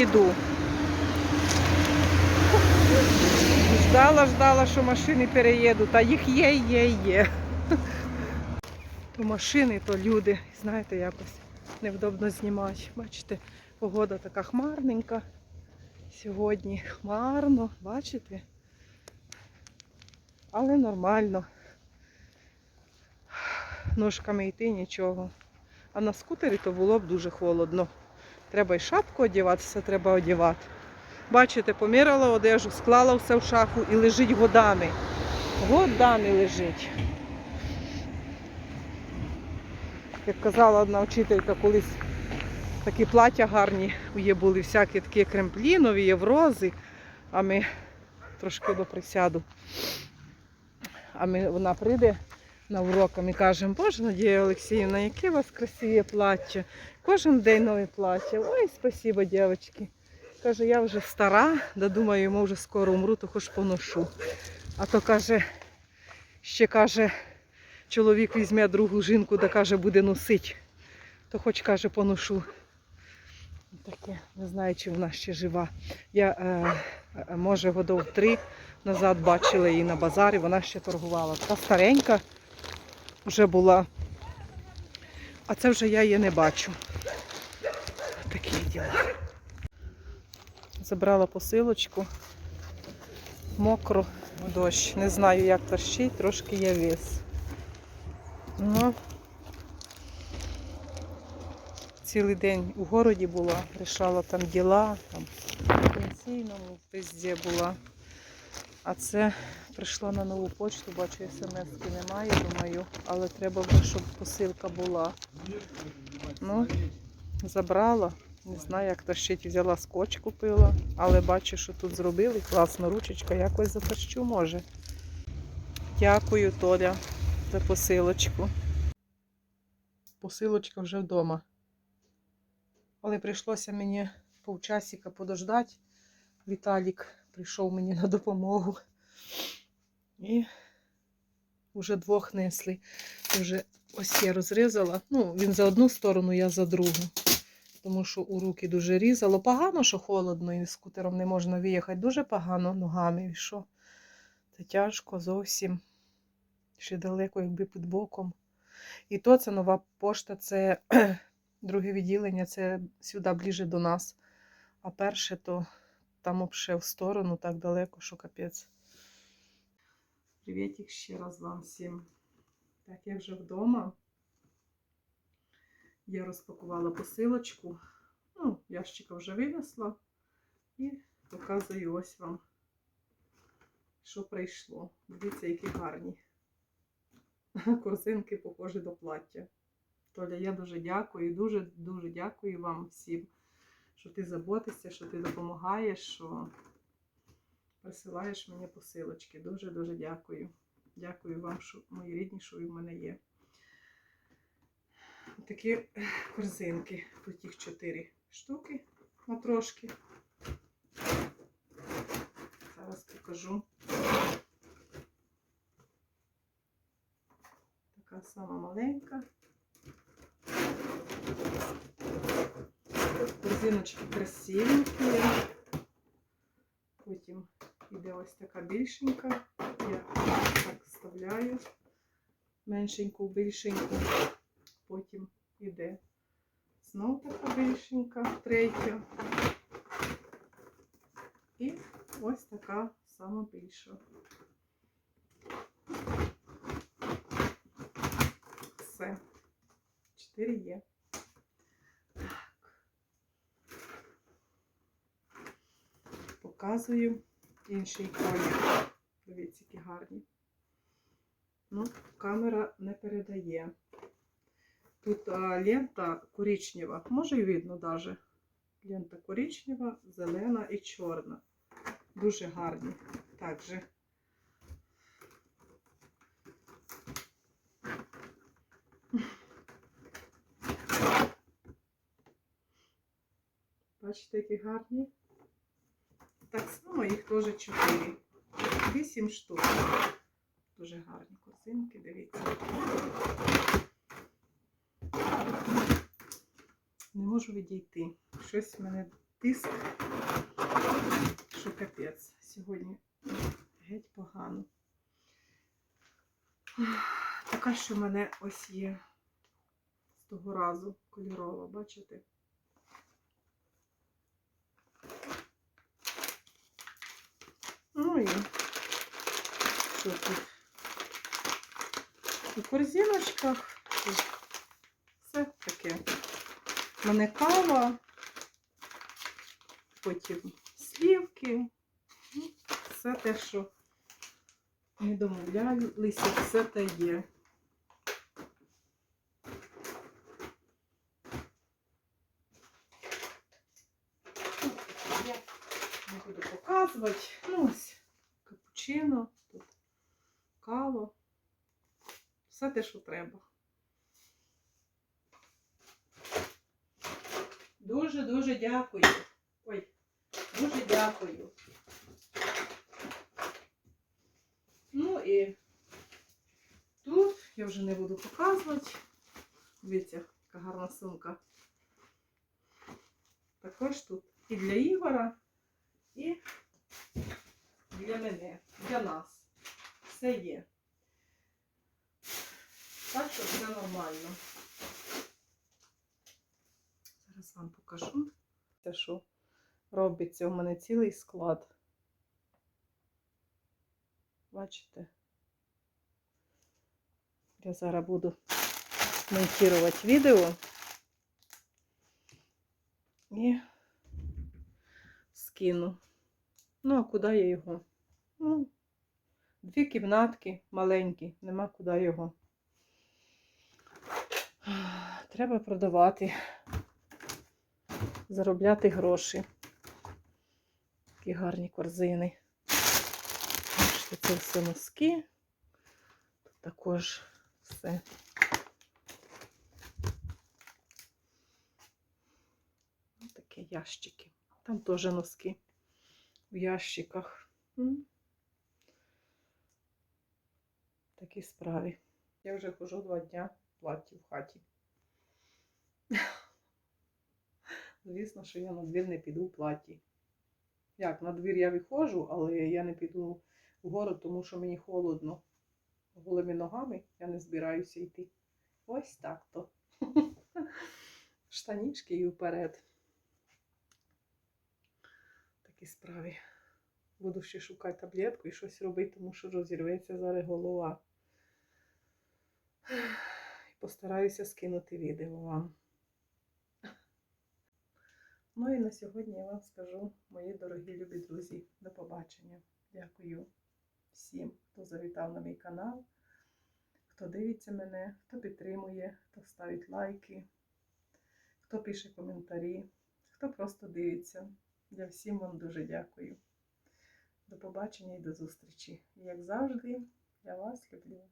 іду. Ждала, ждала, що машини переїдуть, а їх є, є, є. То машини, то люди. Знаєте, якось невдобно знімати. Бачите, погода така хмарненька. Сьогодні хмарно, бачите? Але нормально. Ножками йти нічого. А на скутері то було б дуже холодно. Треба і шапку одягати, все треба одягати. Бачите, поміряла одежу, склала все в шафу і лежить годами. Годами лежить. Як казала одна вчителька, колись такі плаття гарні є були, всякі такі кремплінові, єврози, а ми трошки до присяду. А ми, вона прийде на урок, а ми кажемо, Боже, Надія Олексіївна, яке у вас красиве плаття. Кожен день нове плаття. Ой, спасибо, дівчатки. Каже, я вже стара, да думаю, вже скоро умру, то хоч поношу. А то каже, ще каже, чоловік візьме другу жінку, да каже, буде носити. То хоч каже, поношу. Таке, не знаю, чи вона ще жива. Я, е, е, може, годов три назад бачила її на базарі, вона ще торгувала. Та старенька вже була. А це вже я її не бачу. Такі діла. Забрала посилочку. Мокро, дощ. Не знаю, як торщить, трошки є вес. Ну, цілий день у городі була, рішала там діла, там в пенсійному, везде була. А це прийшла на нову почту, бачу, смс-ки немає, думаю, але треба вже, щоб посилка була. Ну, забрала. Не знаю, як торщить, взяла скотч купила, але бачу, що тут зробили. Класна ручечка, якось заторщу може. Дякую, Толя, за посилочку. Посилочка вже вдома. Але прийшлося мені півчасика подождати. Віталік прийшов мені на допомогу. І вже двох несли. Вже ось я розрізала. Ну, він за одну сторону, я за другу. Тому що у руки дуже різало. Погано, що холодно, і скутером не можна виїхати. Дуже погано ногами. І що? Це тяжко зовсім. Ще далеко, якби під боком. І то це нова пошта, це друге відділення, це сюди ближче до нас. А перше то там обше в сторону так далеко, що капець. Привітик ще раз вам всім. Так, я вже вдома. Я розпакувала посилочку. Ну, ящика вже винесла. І показую ось вам, що прийшло. Дивіться, які гарні. Корзинки похожі до плаття. Толя, я дуже дякую, дуже-дуже дякую вам всім, що ти заботишся, що ти допомагаєш, що присилаєш мені посилочки. Дуже-дуже дякую. Дякую вам, що мої рідні, що ви в мене є. Такі корзинки. Тут їх 4 штуки матрошки. Зараз покажу. Така сама маленька. Корзиночки красивенькі. Потім іде ось така більшенька. Я так вставляю меншеньку, більшеньку. Потім іде знов така більшенька, третя. І ось така сама більша. Все. Чотири є. Так. Показую інший колір. Дивіться, які гарні. Ну, камера не передає. Тут а, лента коричнева, може і видно даже. Лента коричнева, зелена і чорна. Дуже гарні. Також. Бачите, які гарні. Так само їх теж 4. 8 штук. Дуже гарні корзинки, дивіться. Не можу відійти. Щось в мене тиск, що капець. Сьогодні геть погано. Така, що в мене ось є з того разу кольорова, бачите? Ну і тут? У корзиночках все таке. Мене кава, потім слівки, ну, все те, що ми домовлялися, все те є. Я не буду показувати. Ну, ось капучино, кава. Все те, що треба. Дуже-дуже дякую. Ой, дуже дякую. Ну і тут я вже не буду показувати. Дивіться, яка гарна сумка. Також тут і для Ігора, і для мене, для нас. Все є. Так що все нормально. Зараз вам покажу. Те, що робиться. У мене цілий склад. Бачите? Я зараз буду монтувати відео і скину. Ну, а куди я його? Ну, дві кімнатки маленькі, нема куди його. Треба продавати, заробляти гроші. Такі гарні корзини. Це все носки. Тут також все. Ось Такі ящики. Там теж носки в ящиках. Такі справи. Я вже хожу два дня в платі в хаті. Звісно, що я на двір не піду в платі. Як, на двір я виходжу, але я не піду в город, тому що мені холодно. Голими ногами я не збираюся йти. Ось так то. Штанічки і вперед. Такі справи. Буду ще шукати таблетку і щось робити, тому що розірветься зараз голова. Постараюся скинути відео вам. Ну і на сьогодні я вам скажу, мої дорогі любі друзі, до побачення. Дякую всім, хто завітав на мій канал, хто дивиться мене, хто підтримує, хто ставить лайки, хто пише коментарі, хто просто дивиться. Я всім вам дуже дякую. До побачення і до зустрічі. Як завжди, я вас люблю.